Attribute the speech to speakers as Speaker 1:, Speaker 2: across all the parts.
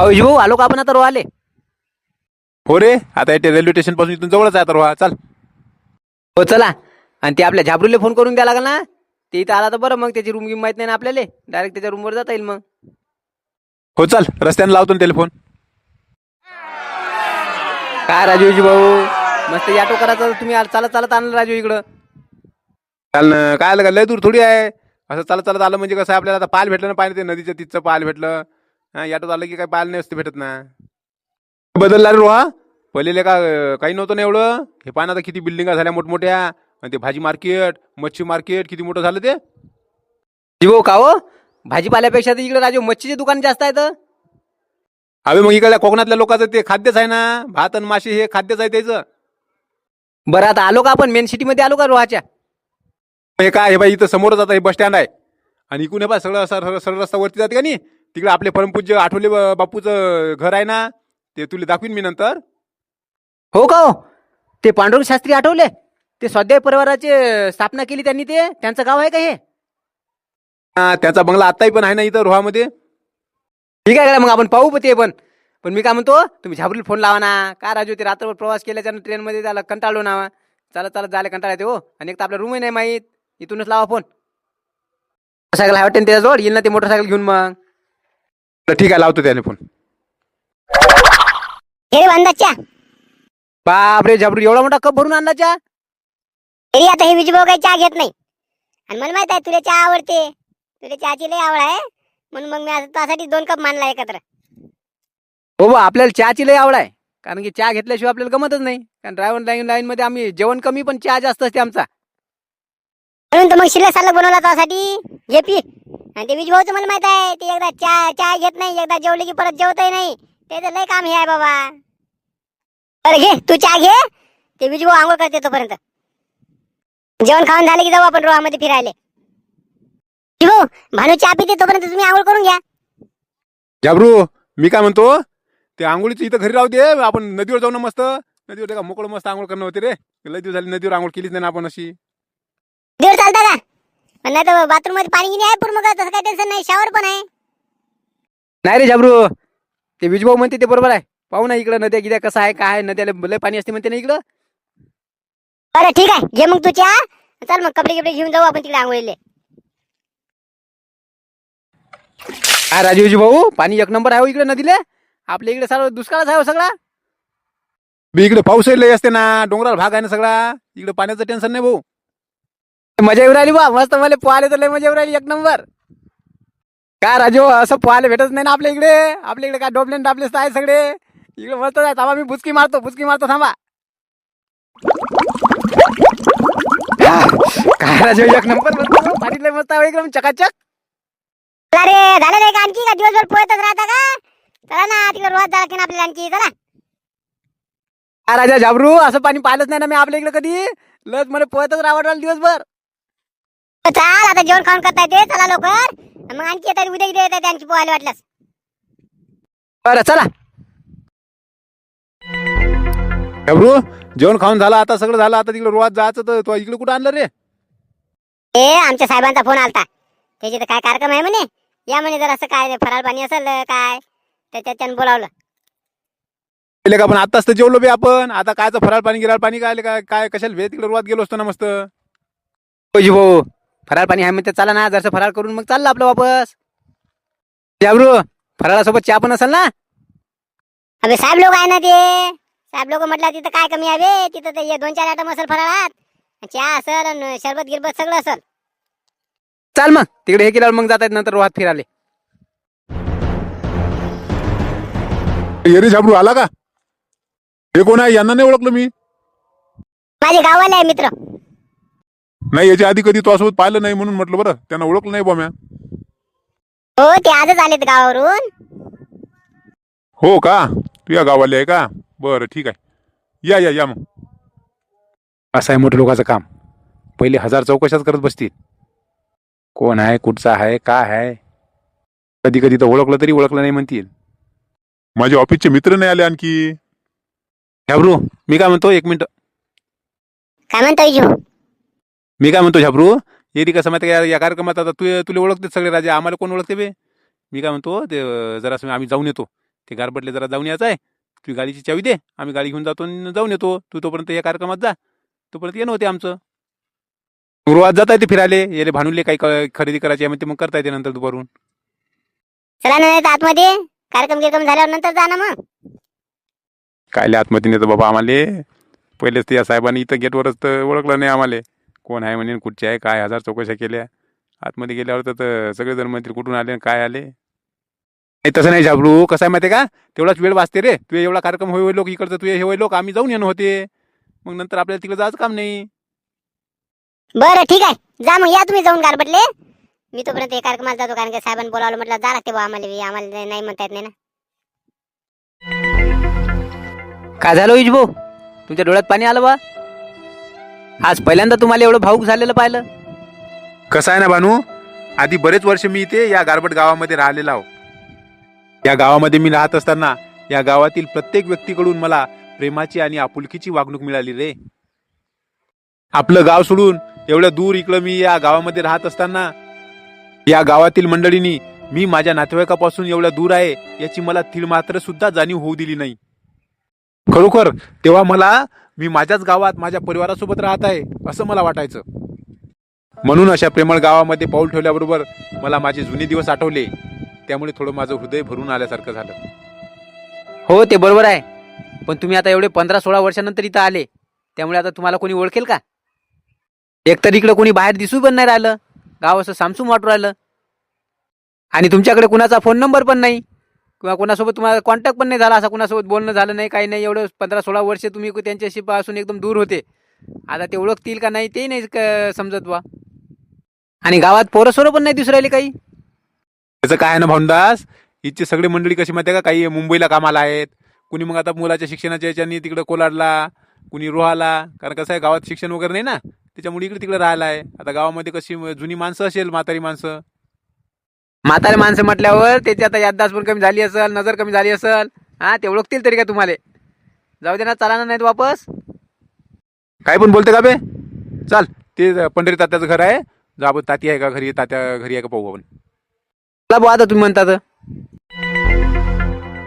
Speaker 1: हो, भाऊ आलो का आपण आता रोहाले?
Speaker 2: हो रे आता इथे रेल्वे स्टेशनपासून इथून जवळच आहे आता रोहा. चाल.
Speaker 1: हो चला. आणि ते आपल्या झाबरूला फोन करून द्या लागेल ना. ते इथं आला तर बरं मग त्याची रूम गिम माहीत नाही ना आपल्याला. डायरेक्ट त्याच्या रूमवर जाता येईल मग.
Speaker 2: हो चाल. रस्त्याने लावतो ना टेलिफोन
Speaker 1: काय राजूजी भाऊ? मस्त ऑटो करायचं तुम्ही आ- चालत चालत आणलं राजू इकडं.
Speaker 2: चाल ना. काय आलं का? लय दूर थोडी आहे. असं चालत चालत आलं म्हणजे कसं आपल्याला आता पाल भेटलं ना पाहिजे ते नदीच्या तिथचं पाल भेटलं. हा याटोत आलं की काही पाल नाही असते भेटत ना. बदलला रे रोहा. पहिले का काही नव्हतं ना एवढं. हे पाहणं आता किती बिल्डिंगा झाल्या मोठमोठ्या. आणि ते भाजी मार्केट मच्छी मार्केट किती मोठं झालं ते.
Speaker 1: जीवो का हो? भाजीपाल्यापेक्षा तर इकडे राजू मच्छीचे दुकान जास्त आहेत.
Speaker 2: अरे मग इकडल्या कोकणातल्या लोकांचं ते खाद्यच आहे ना. भात आणि मासे हे खाद्यच आहे त्याचं.
Speaker 1: बरं आता आलो का आपण? मेन सिटीमध्ये आलो का रोहाच्या?
Speaker 2: हे काय हे बाई इथं समोरच आता हे बस स्टँड आहे. आणि इकडून हे बा सगळं असं सरळ- सरळ रस्ता वरती जाते का नाही? तिकडे आपले परमपूज्य आठवले बापूचं घर आहे ना ते तुला दाखवीन मी नंतर.
Speaker 1: हो का हो? ते पांडुरंग शास्त्री आठवले? ते स्वाध्याय परिवाराचे स्थापना केली त्यांनी ते? त्यांचं गाव आहे का हे?
Speaker 2: हा, त्याचा बंगला आत्ताही पण आहे ना इथं रोहामध्ये.
Speaker 1: ठीक आहे मग आपण पाहू ते पण. पण मी काय म्हणतो तुम्ही झाबरीला फोन लावा ना. का राजू ते रात्रभर प्रवास केल्याच्या ट्रेनमध्ये त्याला कंटाळलो ना. चालत चालत जायला कंटाळा येते हो. आणि एक तर आपल्या रूमही नाही माहीत. इथूनच लावा फोन. मोटरसायकल आहे वाटते ना त्याच्याजवळ? येईल ना ते मोटरसायकल घेऊन मग.
Speaker 2: तर ठीक आहे लावतो त्याने फोन
Speaker 3: हे रे बांधाच्या.
Speaker 1: बापरे झाबरू एवढा मोठा कप भरून आणला चा
Speaker 3: तरी आता हे विजूभाऊ काही चहा घेत नाही. आणि मला माहीत आहे तुला चहा आवडते. तुला चहाची लय आवड आहे. म्हणून मग मी असं त्यासाठी दोन कप मानला एकत्र.
Speaker 1: हो बा आपल्याला चहाची लय आवड आहे. कारण की चहा घेतल्याशिवाय आपल्याला गमतच नाही. कारण ड्रायव्हर लाईन लाईन मध्ये आम्ही जेवण कमी पण चहा जास्त असते आमचा.
Speaker 3: म्हणून तर मग शिल्लक सालक बनवला त्यासाठी घे पी आणि ते विजूभाऊचं मला माहीत आहे ते एकदा चहा चहा घेत नाही एकदा जेवले की परत जेवतही नाही. त्याचं लय काम हे आहे बाबा. बरं घे तू चहा घे. ते विजूभाऊ आंघोळ करते तोपर्यंत. जेवण खाऊन झाले की जाऊ आपण रोहामध्ये फिरायले. विजूभाऊ भानू चहा पिते तोपर्यंत तुम्ही आंघोळ करून घ्या.
Speaker 2: झाबरू मी काय म्हणतो ते आंघोळीचं इथं घरी राहू दे आपण नदीवर जाऊ ना मस्त. नदीवर मोकळं मस्त आंघोळ करणं होते रे. लय दिवस झाली नदीवर आंघोळ केलीच नाही ना आपण अशी.
Speaker 3: देवर चालता का? नाही तर बाथरूममध्ये पाणी गिनी आहे पूर्ण मग तसं काही टेन्शन नाही शावर पण आहे.
Speaker 1: नाही रे झाबरू ते विजभाऊ म्हणते ते बरोबर आहे. पाहू ना इकडं नद्या गिद्या कसं आहे काय आहे नद्याला लय पाणी असते म्हणते ना इकडं.
Speaker 3: बरं ठीक आहे. घे मग तू चहा. चल मग कपडे कपडे घेऊन जाऊ आपण तिकडे आंघोळीले.
Speaker 1: काय राजीवजी भाऊ पाणी एक नंबर आहे हो इकडे नदीले. आपल्या इकडे सर्व दुष्काळच आहे हो सगळा.
Speaker 2: बी इकडे पाऊसही लय असते ना डोंगराळ भाग आहे ना सगळा. इकडे पाण्याचं टेन्शन नाही भाऊ.
Speaker 1: मजा येऊ राहिली बा. मस्त मला पोहायला तर लय मजा येऊ राहिली. एक नंबर. काय राजू असं पोहायला भेटत नाही ना आपल्या इकडे? आपल्या इकडे काय डोबले डाबलेस आहे सगळे. इकडे मस्त आहे. थांबा मी बुचकी मारतो बुचकी मारतो थांबा. काय? राजू एक नंबर. मस्त मस्त आहे. एकदम चकाचक.
Speaker 3: चला रे झालं नाही का आणखी? का दिवसभर पोहतच राहता का? चला ना तिकडे रोज जा ना आपल्याला आणखी. चला.
Speaker 1: राजा झाबरू असं पाणी पाहिलंच नाही ना मी आपल्या इकडे कधी? लस मला पोहतच रावड दिवसभर.
Speaker 3: चाल आता जेवण खाऊन करता येते चला लवकर. मग आणखी येतात उद्या उद्या येतात आणखी पोहायला वाटल्यास.
Speaker 1: बरं चला.
Speaker 2: झाबरू जेवण खाऊन झालं आता सगळं झालं आता तिकडे रोज जायचं तर तो इकडे कुठं आणलं रे?
Speaker 3: ए आमच्या साहेबांचा फोन आलता. त्याचे तर काय कार्यक्रम आहे म्हणे. या म्हणे जर असं काय फराळ पाणी असेल काय? त्याच्यात त्यानं बोलावलं.
Speaker 2: पहिले का पण आताच तर जेवलो बे आपण. आता कायचं फराळ पाणी गिराळ पाणी काय काय काय कशाला भे तिकडे रोज गेलो असतो ना मस्त.
Speaker 1: होजी भाऊ? फराळ पाणी आहे म्हणते चला ना जरसं फराळ करून मग चाललं आपलं वापस. जाबरू फराळासोबत चहा पण असेल ना?
Speaker 3: अबे साहेब लोक आहे ना ते. साहेब लोक म्हटलं तिथं काय कमी आहे बे? तिथं ते हे दोन चार आयटम असेल फराळात. चहा असेल शरबत गिरबत सगळं असेल.
Speaker 1: चाल मग तिकडे हे केल्यावर मग जात आहेत नंतर रोहात फिराले.
Speaker 2: ये रे झाबरू आला का? हे कोण आहे? यांना नाही ओळखलं मी.
Speaker 3: माझे गावाले आहे मित्र.
Speaker 2: नाही याच्या आधी कधी तो सोबत पाहिलं नाही म्हणून म्हटलं बरं त्यांना ओळखलं नाही बा म्या
Speaker 3: हो ते आजच आलेत गावावरून.
Speaker 2: हो का? तू या गावाले आहे का? बरं ठीक आहे. या या या मग. असं आहे मोठ्या लोकांचं काम. पहिले हजार चौकशाच करत बसतील. कोण आहे कुठचा आहे काय आहे? कधी कधी तर ओळखलं तरी ओळखलं नाही म्हणतील. माझे ऑफिसचे मित्र नाही आले आणखी. झाबरू मी काय म्हणतो एक मिनिट.
Speaker 3: काय म्हणतो
Speaker 2: मी काय म्हणतो झाबरू? येरी कसं माहिती या कार्यक्रमात आता तू तुला ओळखते सगळे राजे. आम्हाला कोण ओळखते बे? मी काय म्हणतो ते जरासं आम्ही जाऊन येतो. ते गारबटले जरा जाऊन यायचं आहे. तुझी गाडीची चावी दे. आम्ही गाडी घेऊन जातो आणि जाऊन येतो. तू तोपर्यंत या कार्यक्रमात जा. तोपर्यंत येणं होते आमचं. गुरुवार जाता येते फिरायले. येले भानुले काही क- खरेदी करायची आहे म्हणते मग करता येते नंतर दुपारून.
Speaker 4: चला नाही आतमध्ये. कार्यक्रम गिरक्रम झाल्यावर नंतर जा ना मग.
Speaker 2: कायले आत्महत्या नेतं बाबा आम्हाले. पहिलेच ते या साहेबांनी इथं गेटवरच तर ओळखलं नाही आम्हाले. कोण आहे म्हणे कुठचे आहे काय हजार चौकशा केल्या. आतमध्ये गेल्यावर तर- तर सगळेजण मंत्री कुठून आले आणि काय आले? नाही तसं नाही झाबरू कसं आहे माहिती का? तेवढाच वेळ वाचते रे. तू एवढा कार्यक्रम होई लोक इकडचं तू हे होई लोक आम्ही जाऊन येणं होते. मग नंतर आपल्याला तिकडे जायचं काम नाही.
Speaker 4: बरं ठीक आहे. जा मग या तुम्ही जाऊन गारबटले. मी तोपर्यंत हे कार्यक्रमाला जातो कारण की साहेबांनी बोलावलं म्हटलं जा लागते बा आम्हाला. आम्हाला नाही म्हणता येत नाही ना.
Speaker 1: काय झालं भाऊ तुमच्या डोळ्यात पाणी आलं बा आज पहिल्यांदा तुम्हाला एवढं भाऊक झालेलं पाहिलं?
Speaker 2: कसं आहे ना भानू? आधी बरेच वर्ष मी इथे या गारबट गावामध्ये राहिलेला आहो. या गावामध्ये मी राहत असताना या गावातील प्रत्येक व्यक्तीकडून मला प्रेमाची आणि आपुलकीची वागणूक मिळाली रे. आपलं गाव सोडून एवढ्या दूर इकडं मी या गावामध्ये राहत असताना या गावातील मंडळींनी मी माझ्या नातेवाईकापासून एवढ्या दूर आहे याची मला तीळ मात्र सुद्धा जाणीव होऊ दिली नाही. खरोखर तेव्हा मला मी माझ्याच गावात माझ्या परिवारासोबत राहत आहे असं मला वाटायचं. म्हणून अशा प्रेमळ गावामध्ये पाऊल ठेवल्याबरोबर मला माझे जुने दिवस आठवले. त्यामुळे थोडं माझं हृदय भरून आल्यासारखं झालं.
Speaker 1: हो ते बरोबर आहे. पण तुम्ही आता एवढे पंधरा सोळा वर्षानंतर इथं आले. त्यामुळे आता तुम्हाला कोणी ओळखेल का? एकतर इकडं कोणी बाहेर दिसू पण नाही राहिलं. गाव असं सामसूम वाटू राहिलं. आणि तुमच्याकडे कुणाचा फोन नंबर पण नाही. किंवा कोणासोबत तुम्हाला कॉन्टॅक्ट पण नाही झाला असं कुणासोबत बोलणं झालं नाही काही नाही एवढं पंधरा सोळा वर्ष तुम्ही त्यांच्याशी पासून एकदम दूर होते. आता ते ओळखतील का नाही ते नाही क- समजत बा आणि गावात पोरं पण नाही दिसू राहिले काही?
Speaker 2: त्याचं काय आहे ना भाऊंदास इथची सगळे मंडळी कशी माहिती का? काही मुंबईला कामाला आहेत. कुणी मग आता मुलाच्या शिक्षणाच्या याच्यानी तिकडे कोलाडला कुणी रोहाला. कारण कसं आहे गावात शिक्षण वगैरे नाही ना? त्याच्यामुळे इकडे तिकडे राहिला आहे आता गावामध्ये कशी जुनी माणसं असेल म्हातारी माणसं.
Speaker 1: म्हातारे माणसं म्हटल्यावर त्याची आता याददास्त पण कमी झाली असेल नजर कमी झाली असेल. हा ते ओळखतील तरी का तुम्हाला? जाऊ दे ना चला ना नाहीत वापस.
Speaker 2: काय पण बोलते का बे? चाल ते पंढरी तात्याचं घर आहे. जा आपण ताती आहे का घरी? तात्या घरी आहे का पाहू आपण.
Speaker 1: चला बुवा आता तुम्ही म्हणतात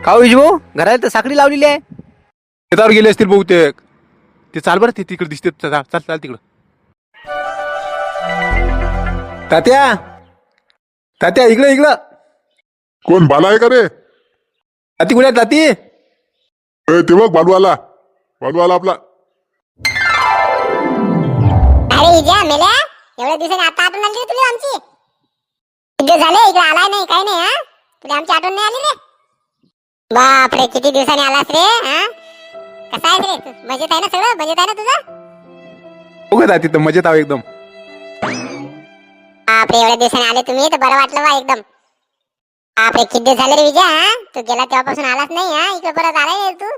Speaker 1: का विज भाऊ घराला तर साखळी लावलेली आहे.
Speaker 2: शेतावर गेले असतील बहुतेक. ते चाल बरं ते तिकडे दिसते. चाल चाल तिकडं. तात्या! तात्या इकडे इकडं.
Speaker 5: कोण बाला आहे का रे?
Speaker 2: ताती कुठे आहे ताती?
Speaker 5: ए, ते बघ बालू आला बालू आला आपला.
Speaker 4: अरे इजा मेल्या. एवढ्या दिवसांनी आता आठवण आली रे तुला आमची. किती झाले इकडे आलाय नाही काय नाही हा? तुला आमची आठवण नाही आली रे? बापरे किती दिवसांनी आलास रे हा? कसा आहेस रे तू? मजेत आहे ना सगळं? मजेत आहे ना तुझं?
Speaker 2: हो का ताती तर मजेत आहो एकदम.
Speaker 4: बापरे एवढ्या दिवसांनी आले तुम्ही तर बरं वाटलं बा एकदम. बापरे किती दिवस झाले रे विजय हा? तू गेला तेव्हापासून आलाच नाही हा? इकडे परत आलाय रे तू?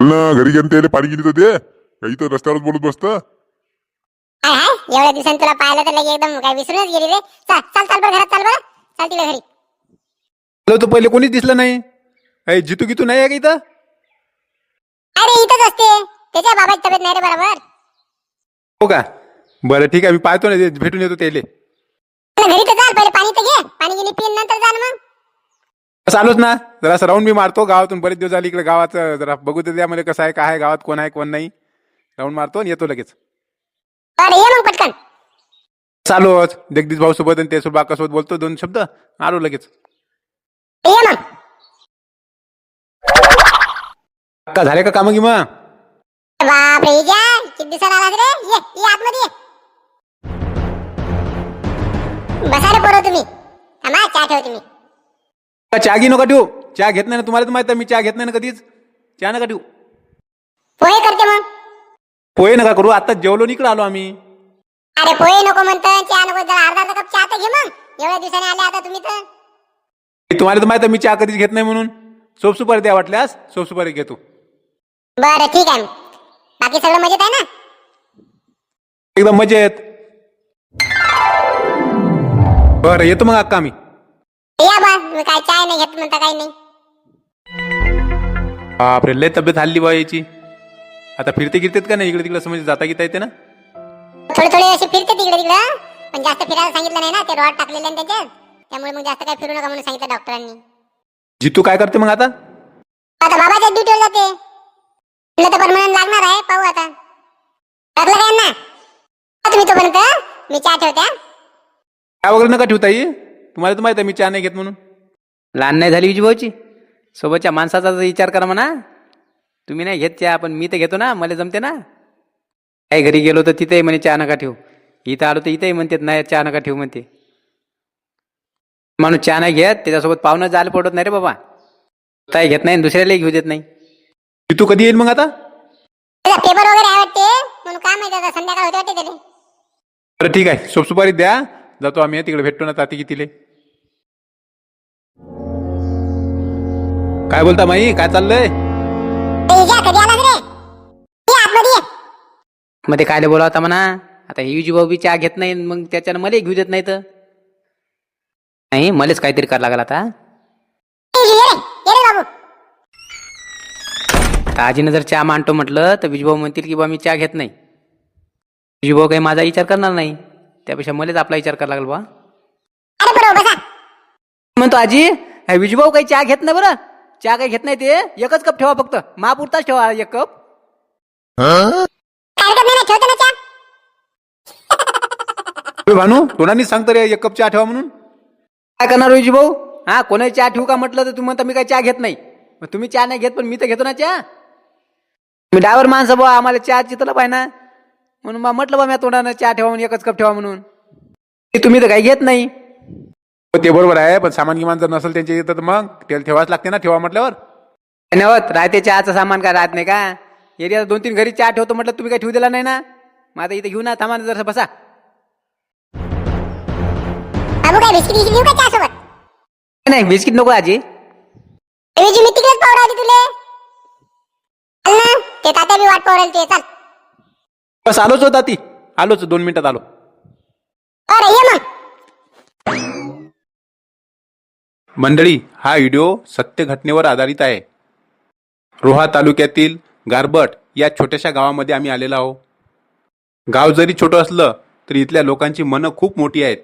Speaker 5: ना घरी गेलं त्याला पाणी गेली तर दे का इथं रस्त्यावरच बोलत बसतं.
Speaker 4: हाय एवढ्या दिवसांनी तुला पाहिलं तर लगे एकदम काय विसरूनच गेली रे. चल चल चल बरं घरात चल बरं. चल तिला घरी.
Speaker 2: आलो तर पहिले कोणीच दिसलं नाही. अय जितू गितू नाही आहे का इथं?
Speaker 4: अरे इथंच असते. त्याच्या बाबाची तब्येत नाही रे बरोबर.
Speaker 2: हो का? बरं ठीक आहे मी पाहतो ना ते भेटून येतो त्याले.
Speaker 4: घरी तर चाल पहिले पाणी तर घे. पाणी गिनी पिन नंतर जा ना मग.
Speaker 2: आलोच ना. जरा राऊंड मी मारतो गावातून बरेच दिवस झाले इकडे गावात जरा बघू तर त्यामध्ये कसं आहे काय आहे गावात कोण आहे कोण नाही. राऊंड मारतो आणि येतो लगेच.
Speaker 4: ये मग पटकन.
Speaker 2: चालोच जगदीश भाऊ सोबत आणि ते सोबत सोबत बोलतो दोन शब्द आलो लगेच.
Speaker 4: ये मग.
Speaker 2: का झाले का कामं की मग
Speaker 4: बापरे जा. किती दिवसाला आलास रे? ये ये आतमध्ये ये. बसा रे पोरं तुम्ही. थांबा चहा ठेव तुम्ही
Speaker 2: का चहा घे नका ठेवू? चहा घेत नाही ना तुम्हाला तर माहीत आहे मी चहा घेत नाही ना कधीच. चहा नका ठेवू.
Speaker 4: पोहे करते मग.
Speaker 2: पोहे नका करू आता जेवलो इकडे आलो आम्ही.
Speaker 4: अरे पोहे नको म्हणतं चहा नको जरा अर्धा अर्धा कप चहा तर घे मग. एवढ्या दिवसाने आले आता तुम्ही तर.
Speaker 2: तुम्हाला तर माहीत आहे मी चहा कधीच घेत नाही म्हणून. सोप सुपारी द्या वाटल्यास सोप सुपारी घेतो.
Speaker 4: बरं ठीक आहे. बाकी सगळं मजेत आहे ना?
Speaker 2: एकदम मजेत. बरं येतो मग अक्का आम्ही.
Speaker 4: या बा तुम्ही काय चाय नाही घेत म्हणता काही नाही.
Speaker 2: बापरे लय तब्येत हल्ली बा याची. आता फिरते गिरतेत का नाही इकडे तिकडे समज जाता घेता येते ना?
Speaker 4: थोडे थोडे असे फिरते तिकडे तिकडं पण जास्त फिरायला सांगितलं नाही ना ते रॉड टाकलेले आहे ना त्याच्यात. त्यामुळे मग जास्त काय फिरू नका म्हणून सांगितलं डॉक्टरांनी.
Speaker 2: जितू काय करते मग आता?
Speaker 3: आता बाबाच्या ड्युटीवर जाते. तुला तर परमनंट लागणार आहे पाहू आता. टाकलं काय ना तुम्ही तोपर्यंत मी चहा ठेवत्या
Speaker 2: काय वगैरे नका ठेवता ये तुम्हाला तर माहिती आहे मी चहा नाही घेत म्हणून.
Speaker 1: लहान नाही झाली विजूभाऊची सोबतच्या माणसाचा जर विचार करा म्हणा. तुम्ही नाही घेत चहा पण मी तर घेतो ना मला जमते ना. काही घरी गेलो तर तिथेही म्हणे चहा नका ठेवू. इथं आलो तर इथेही म्हणतात नाही चहा नका ठेवू म्हणते. माणूस चहा नाही घेत त्याच्यासोबत पाहुणं जायला पडत नाही रे बाबा. काही घेत नाही आणि दुसऱ्यालाही घेऊ देत नाही.
Speaker 2: जितू कधी येईल मग आता?
Speaker 3: त्याचा पेपर वगैरे आहे वाटते. म्हणून काय माहिती आता संध्याकाळ होते वाटते त्याला.
Speaker 2: बरं ठीक आहे. सोपसुपारी द्या. जातो आम्ही तिकडे भेटतो ना ताती कितीले काय बोलता माई? काय चाललंय.
Speaker 1: मग ते कायले बोलावता म्हणा. आता हे विजूभाऊ बी चहा घेत नाही मग त्याच्यानं मला घेऊ देत नाही तर नाही मलाच काहीतरी करावं लागला आता.
Speaker 3: ये, ये रे ये रे बाबू.
Speaker 1: आता आजीनं जर चहा मांडतो म्हटलं तर विजूभाऊ म्हणतील की बा मी चहा घेत नाही. विजूभाऊ काही माझा विचार करणार नाही. त्यापेक्षा मलाच आपला विचार करावा लागला बा.
Speaker 3: अरे बरोबर बसा.
Speaker 1: म्हणतो आजी हा विजूभाऊ काही चहा घेत नाही बरं. चहा काही घेत नाही ते. एकच कप ठेवा फक्त. महापुरताच ठेवा एक कप.
Speaker 3: काय
Speaker 2: भानू तोंडानीच सांगतो रे एक कप चहा ठेवा म्हणून?
Speaker 1: काय करणार विजूभाऊ हा कोणाची चहा ठेवू का म्हटलं तर तुम्ही म्हणता मी काही चहा घेत नाही. मग तुम्ही चहा नाही घेत पण मी तर घेतो ना चहा. मी डायव्हर माणसं बा आम्हाला चहा चितलं पाहिजे ना म्हणून मग म्हटलं बा मी तोंडानं चहा ठेवा म्हणून एकच कप ठेवा म्हणून. ते तुम्ही तर काही घेत नाही.
Speaker 2: हो, ते बरोबर आहे पण सामान गिमान जर नसेल त्यांच्या इथं तर मग तेल ठेवाच लागते ना ठेवा म्हटल्यावर.
Speaker 1: नाही होत राहते चहाचं सामान काय राहत नाही का? एरिया दोन तीन घरी चहा ठेवतो म्हटलं तुम्ही काही ठेवू दिला नाही ना? मग आता इथे घेऊ ना थांबा ना जरा बसा.
Speaker 3: बाबू काय बिस्किट बिस्किट घेऊ का चहा सोबत
Speaker 1: नाही बिस्किट नको आजी.
Speaker 3: विजू मी तिकडेच राहिली तुले. चल ना ते तात्या बी वाट ते चल.
Speaker 2: बस आलोच होता ती. आलोच दोन मिनिटात आलो.
Speaker 3: अरे ये मग
Speaker 2: मंडळी हा व्हिडिओ सत्य घटनेवर आधारित आहे. रोहा तालुक्यातील गारबट या छोट्याशा गावामध्ये आम्ही आलेलो आहो गाव जरी छोटं असलं तरी इथल्या लोकांची मनं खूप मोठी आहेत.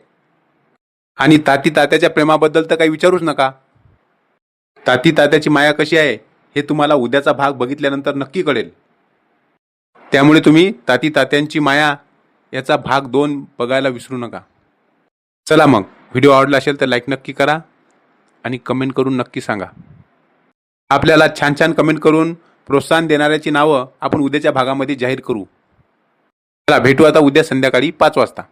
Speaker 2: आणि ताती तात्याच्या प्रेमाबद्दल तर काही विचारूच नका. ताती तात्याची माया कशी आहे हे तुम्हाला उद्याचा भाग बघितल्यानंतर नक्की कळेल. त्यामुळे तुम्ही ताती तात्यांची माया याचा भाग दोन बघायला विसरू नका. चला मग व्हिडिओ आवडला असेल तर लाईक नक्की करा आणि कमेंट करून नक्की सांगा. आपल्याला छान छान कमेंट करून प्रोत्साहन देणाऱ्याची नावं आपण उद्याच्या भागामध्ये जाहीर करू. चला भेटू आता उद्या संध्याकाळी पाच वाजता.